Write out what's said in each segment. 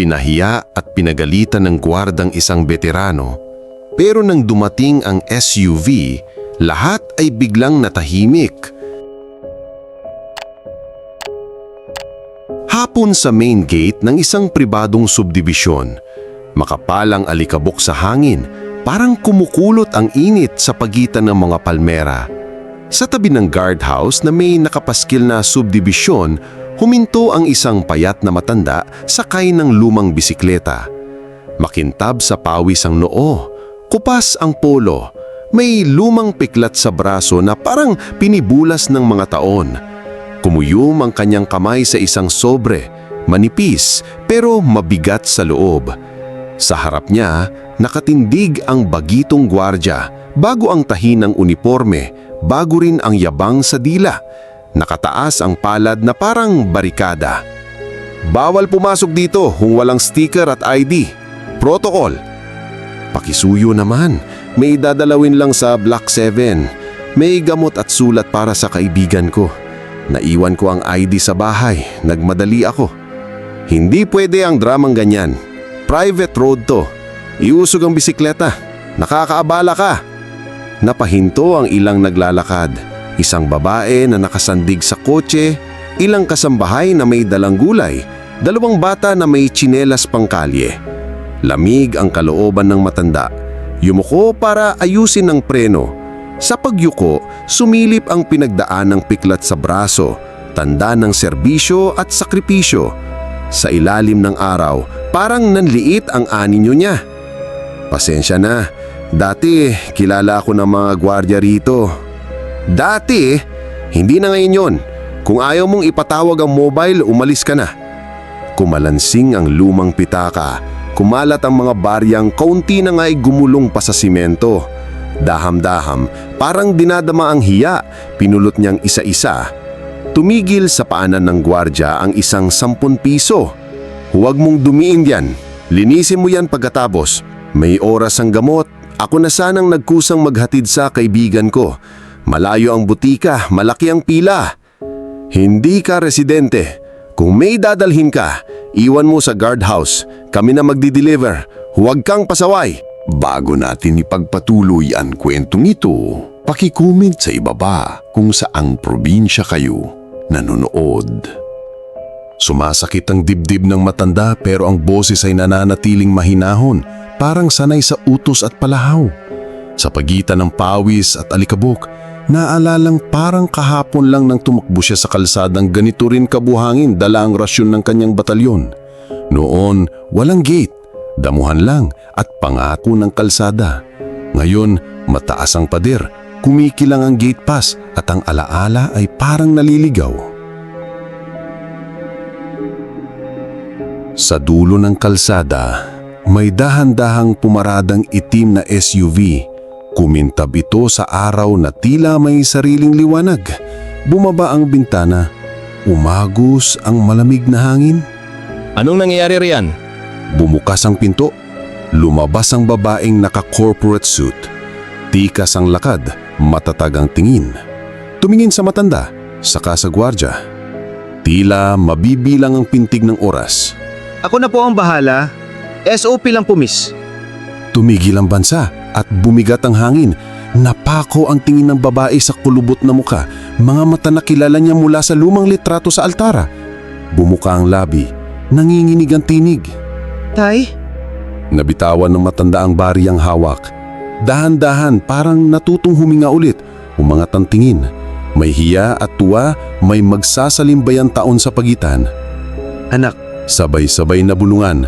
Pinahiya at pinagalitan ng gwardang isang veterano. Pero nang dumating ang SUV, lahat ay biglang natahimik. Hapon sa main gate ng isang pribadong subdibisyon. Makapalang alikabok sa hangin, parang kumukulot ang init sa pagitan ng mga palmera. Sa tabi ng guardhouse na may nakapaskil na subdibisyon, huminto ang isang payat na matanda sakay ng lumang bisikleta. Makintab sa pawis ang noo, kupas ang polo, may lumang piklat sa braso na parang pinibulas ng mga taon. Kumuyom ang kanyang kamay sa isang sobre, manipis pero mabigat sa loob. Sa harap niya, nakatindig ang bagitong gwardya, bago ang tahi ng uniforme, bago rin ang yabang sa dila. Nakataas ang palad na parang barikada. Bawal pumasok dito kung walang sticker at ID. Protocol. Pakisuyo naman, may dadalawin lang sa Block 7. May gamot at sulat para sa kaibigan ko. Naiwan ko ang ID sa bahay, nagmadali ako. Hindi pwede ang dramang ganyan. Private road to. Iusog ang bisikleta. Nakakaabala ka. Napahinto ang ilang naglalakad. Isang babae na nakasandig sa kotse, ilang kasambahay na may dalang gulay, dalawang bata na may tsinelas pangkalye. Lamig ang kalooban ng matanda. Yumuko para ayusin ang preno. Sa pagyuko, sumilip ang pinagdaan ng piklat sa braso, tanda ng serbisyo at sakripisyo. Sa ilalim ng araw, parang nanliit ang aninyo niya. Pasensya na, dati kilala ako ng mga gwardya rito. Dati, hindi na ngayon yon. Kung ayaw mong ipatawag ang mobile, umalis ka na. Kumalansing ang lumang pitaka. Kumalat ang mga baryang kaunti na nga'y gumulong pa sa simento. Daham-daham, parang dinadama ang hiya, pinulot niyang isa-isa. Tumigil sa paanan ng gwardya ang isang sampun piso. Huwag mong dumiin yan. Linisin mo yan pagkatapos. May oras ang gamot. Ako na sanang nagkusang maghatid sa kaibigan ko. Malayo ang butika, malaki ang pila. Hindi ka residente. Kung may dadalhin ka, iwan mo sa guardhouse. Kami na magdi-deliver. Huwag kang pasaway. Bago natin ipagpatuloy ang kwentong ito, pakicomment sa ibaba kung saang probinsya kayo nanonood. Sumasakit ang dibdib ng matanda pero ang boses ay nananatiling mahinahon, parang sanay sa utos at palahaw. Sa pagitan ng pawis at alikabok, naalalang parang kahapon lang nang tumakbo siya sa kalsadang ganito rin kabuhangin dala ang rasyon ng kanyang batalyon. Noon, walang gate, damuhan lang at pangako ng kalsada. Ngayon, mataas ang pader, kumikilang ang gate pass at ang alaala ay parang naliligaw. Sa dulo ng kalsada, may dahan-dahang pumaradang itim na SUV. Kumintab ito sa araw na tila may sariling liwanag. Bumaba ang bintana. Umagos ang malamig na hangin. Anong nangyayari riyan? Bumukas ang pinto. Lumabas ang babaeng naka-corporate suit. Tikas ang lakad, matatag ang tingin. Tumingin sa matanda, saka sa gwardya. Tila mabibilang ang pintig ng oras. Ako na po ang bahala. SOP lang po, miss. Tumigil ang bansa at bumigat ang hangin. Napako ang tingin ng babae sa kulubot na muka, mga mata na kilala niya mula sa lumang litrato sa altara. Bumuka ang labi, nanginginig ang tinig. Tay? Nabitawan ng matanda ang bariyang hawak. Dahan-dahan parang natutong huminga ulit, umangat ang tingin. May hiya at tuwa, may magsasalimbayang taon sa pagitan. Anak, Sabay-sabay na bulungan.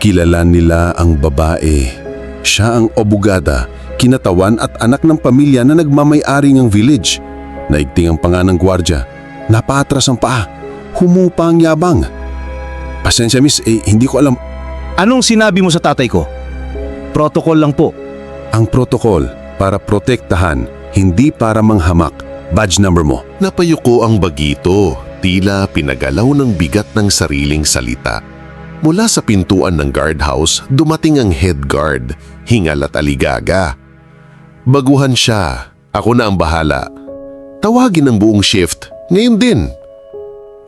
Kilala nila ang babae. Siya ang obugada, kinatawan at anak ng pamilya na nagmamay-ari ng village. Naigting ang panga ng gwardya. Napaatras ang paa. Humupa ang yabang. Pasensya miss, eh, hindi ko alam. Anong sinabi mo sa tatay ko? Protocol lang po. Ang protocol para protektahan, hindi para manghamak. Badge number mo. Napayuko ang bagito, tila pinagalaw ng bigat ng sariling salita. Mula sa pintuan ng guardhouse, dumating ang head guard, hingal at aligaga. Baguhan siya, ako na ang bahala. Tawagin ang buong shift, ngayon din.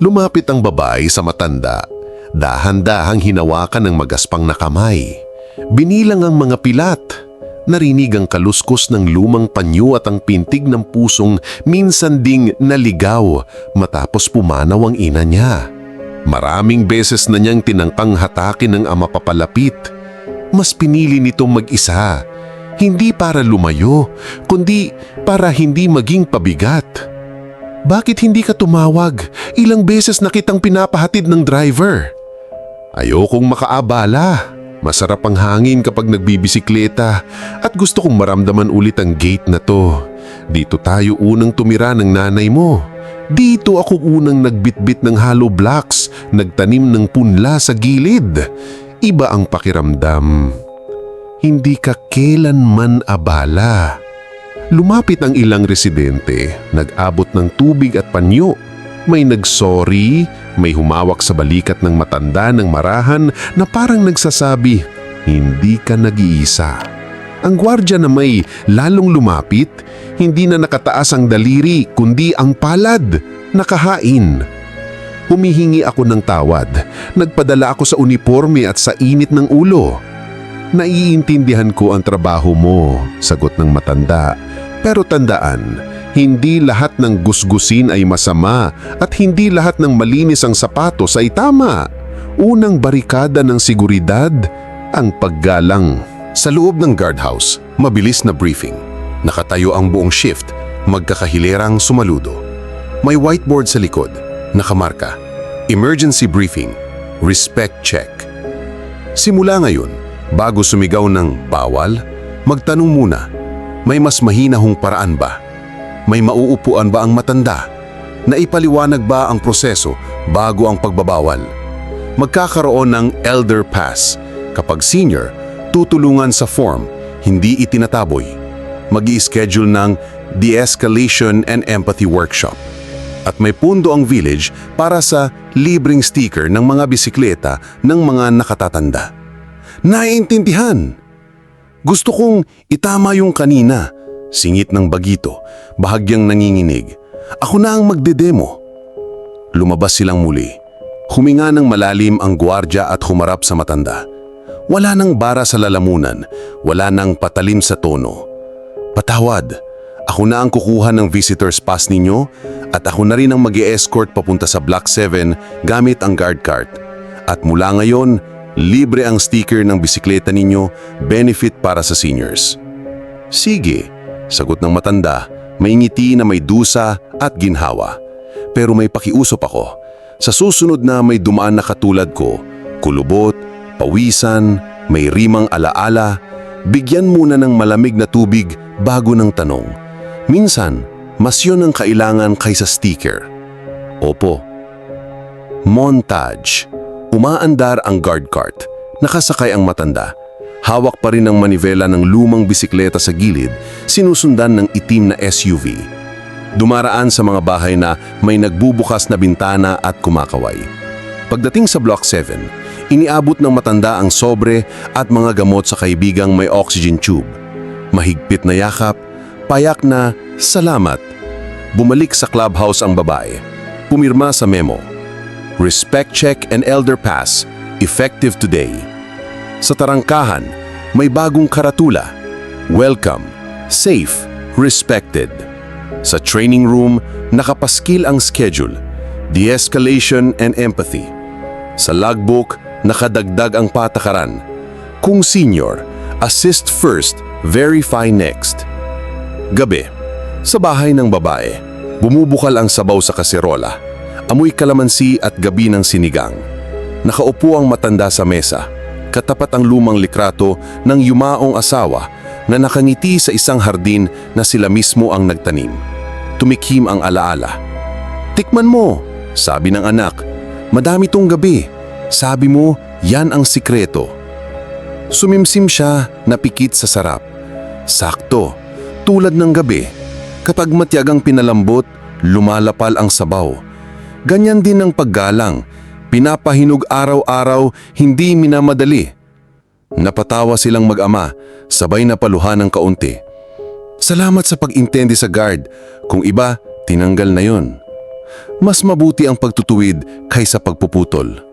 Lumapit ang babae sa matanda. Dahan-dahang hinawakan ng magaspang na kamay. Binilang ang mga pilat. Narinig ang kaluskos ng lumang panyo at ang pintig ng pusong minsan ding naligaw matapos pumanaw ang ina niya. Maraming beses na niyang tinangkang hatakin ng ama papalapit. Mas pinili nitong mag-isa. Hindi para lumayo, kundi para hindi maging pabigat. Bakit hindi ka tumawag? Ilang beses na kitang pinapahatid ng driver. Ayokong makaabala. Masarap ang hangin kapag nagbibisikleta at gusto kong maramdaman ulit ang gate na to. Dito tayo unang tumira ng nanay mo. Dito ako unang nagbitbit ng hollow blocks, nagtanim ng punla sa gilid. Iba ang pakiramdam. Hindi ka kailanman abala. Lumapit ang ilang residente, nag-abot ng tubig at panyo. May nagsorry, may humawak sa balikat ng matanda ng marahan na parang nagsasabi, hindi ka nag-iisa. Ang gwardya na may lalong lumapit, hindi na nakataas ang daliri kundi ang palad, nakahain. Humihingi ako ng tawad, nagpadala ako sa uniforme at sa init ng ulo. Naiintindihan ko ang trabaho mo, sagot ng matanda. Pero tandaan, hindi lahat ng gusgusin ay masama at hindi lahat ng malinis ang sapatos ay tama. Unang barikada ng seguridad, ang paggalang. Sa loob ng guardhouse, mabilis na briefing. Nakatayo ang buong shift, magkakahilerang sumaludo. May whiteboard sa likod, nakamarka. Emergency briefing, respect check. Simula ngayon, bago sumigaw ng bawal, magtanong muna, may mas mahina hong paraan ba? May mauupuan ba ang matanda? Naipaliwanag ba ang proseso bago ang pagbabawal? Magkakaroon ng elder pass. Kapag senior, tutulungan sa form, hindi itinataboy. mag schedule ng de-escalation and empathy workshop. At may pundo ang village para sa libreng sticker ng mga bisikleta ng mga nakatatanda. Naiintindihan! Gusto kong itama yung kanina. Singit ng bagito, bahagyang nanginginig. Ako na ang magdedemo. Lumabas silang muli. Huminga ng malalim ang gwardya at humarap sa matanda. Wala nang bara sa lalamunan, wala nang patalim sa tono. Patawad, ako na ang kukuha ng visitor's pass ninyo at ako na rin ang mag escort papunta sa Block 7 gamit ang guard cart. At mula ngayon, libre ang sticker ng bisikleta ninyo, benefit para sa seniors. Sige, sagot ng matanda, may ngiti na may dusa at ginhawa. Pero may pakiusap ako. Sa susunod na may dumaan na katulad ko, kulubot, pawisan, may rimang alaala, bigyan muna ng malamig na tubig bago ng tanong. Minsan, mas yun ang kailangan kaysa sticker. Opo. Montage. Umaandar ang guard cart. Nakasakay ang matanda. Hawak pa rin ang manivela ng lumang bisikleta sa gilid, sinusundan ng itim na SUV. Dumaraan sa mga bahay na may nagbubukas na bintana at kumakaway. Pagdating sa Block 7, iniabot ng matanda ang sobre at mga gamot sa kaibigang may oxygen tube. Mahigpit na yakap, payak na salamat. Bumalik sa clubhouse ang babae. Pumirma sa memo. Respect check and elder pass, effective today. Sa tarangkahan, may bagong karatula. Welcome, safe, respected. Sa training room, nakapaskil ang schedule, de-escalation and empathy. Sa logbook, nakadagdag ang patakaran. Kung senior, assist first, verify next. Gabi, sa bahay ng babae, bumubukal ang sabaw sa kaserola. Amoy kalamansi at gabi ng sinigang. Nakaupo ang matanda sa mesa. Katapat ang lumang likrato ng yumaong asawa na nakangiti sa isang hardin na sila mismo ang nagtanim. Tumikim ang alaala. Tikman mo, sabi ng anak. Madami tong gabi. Sabi mo, yan ang sikreto. Sumimsim siya, napikit sa sarap. Sakto, tulad ng gabi. Kapag matyagang pinalambot, lumalapal ang sabaw. Ganyan din ang paggalang. Pinapahinog araw-araw, hindi minamadali. Napatawa silang mag-ama, sabay na paluhan ng kaunti. Salamat sa pag-intindi sa guard. Kung iba, tinanggal na yon. Mas mabuti ang pagtutuwid kaysa pagpuputol.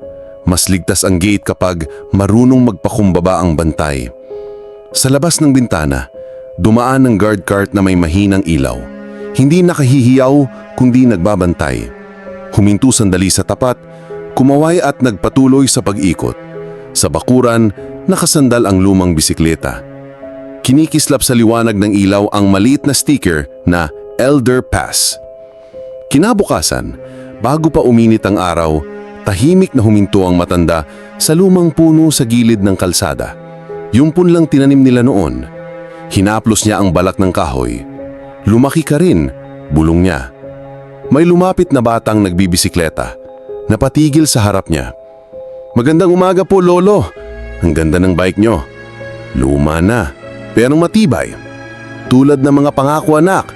Mas ligtas ang gate kapag marunong magpakumbaba ang bantay. Sa labas ng bintana, dumaan ang guard cart na may mahinang ilaw. Hindi nakahihiyaw kundi nagbabantay. Huminto sandali sa tapat, kumaway at nagpatuloy sa pag-ikot. Sa bakuran, nakasandal ang lumang bisikleta. Kinikislap sa liwanag ng ilaw ang maliit na sticker na Elder Pass. Kinabukasan, bago pa uminit ang araw, tahimik na huminto ang matanda sa lumang puno sa gilid ng kalsada. Yung punlang tinanim nila noon. Hinaplos niya ang balak ng kahoy. Lumaki ka rin, bulong niya. May lumapit na batang nagbibisikleta. Napatigil sa harap niya. Magandang umaga po, Lolo. Ang ganda ng bike nyo. Luma na, pero matibay. Tulad ng mga pangako anak,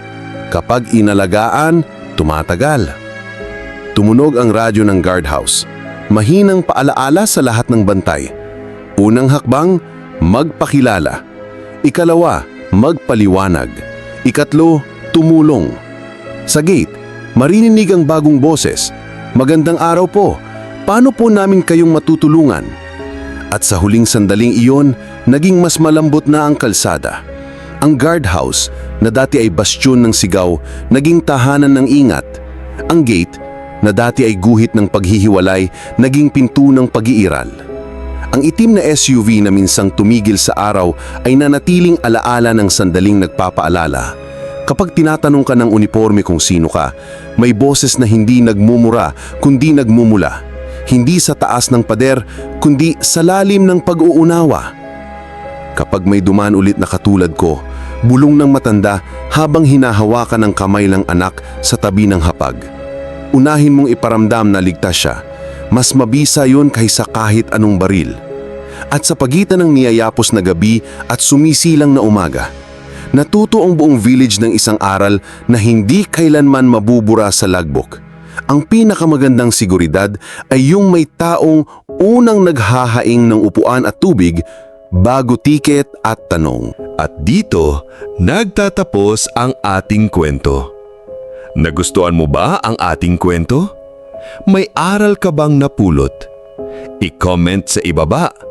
kapag inalagaan, tumatagal. Tumunog ang radyo ng guardhouse. Mahinang paalaala sa lahat ng bantay. Unang hakbang, magpakilala. Ikalawa, magpaliwanag. Ikatlo, tumulong. Sa gate, marinig ang bagong boses. Magandang araw po. Paano po namin kayong matutulungan? At sa huling sandaling iyon, naging mas malambot na ang kalsada. Ang guardhouse, na dati ay bastyon ng sigaw, naging tahanan ng ingat. Ang gate, na dati ay guhit ng paghihiwalay, naging pinto ng pag-iiral. Ang itim na SUV na minsang tumigil sa araw ay nanatiling alaala ng sandaling nagpapaalala. Kapag tinatanong ka ng uniforme kung sino ka, may boses na hindi nagmumura kundi nagmumula. Hindi sa taas ng pader kundi sa lalim ng pag-uunawa. Kapag may dumaan ulit na katulad ko, bulong ng matanda habang hinahawakan ng kamay ng anak sa tabi ng hapag. Unahin mong iparamdam na ligtas siya. Mas mabisa yon kaysa kahit anong baril. At sa pagitan ng niyayapos na gabi at sumisilang na umaga, natuto ang buong village ng isang aral na hindi kailanman mabubura sa logbook. Ang pinakamagandang seguridad ay yung may taong unang naghahaing ng upuan at tubig bago tiket at tanong. At dito, nagtatapos ang ating kwento. Nagustuhan mo ba ang ating kwento? May aral ka bang napulot? I-comment sa ibaba.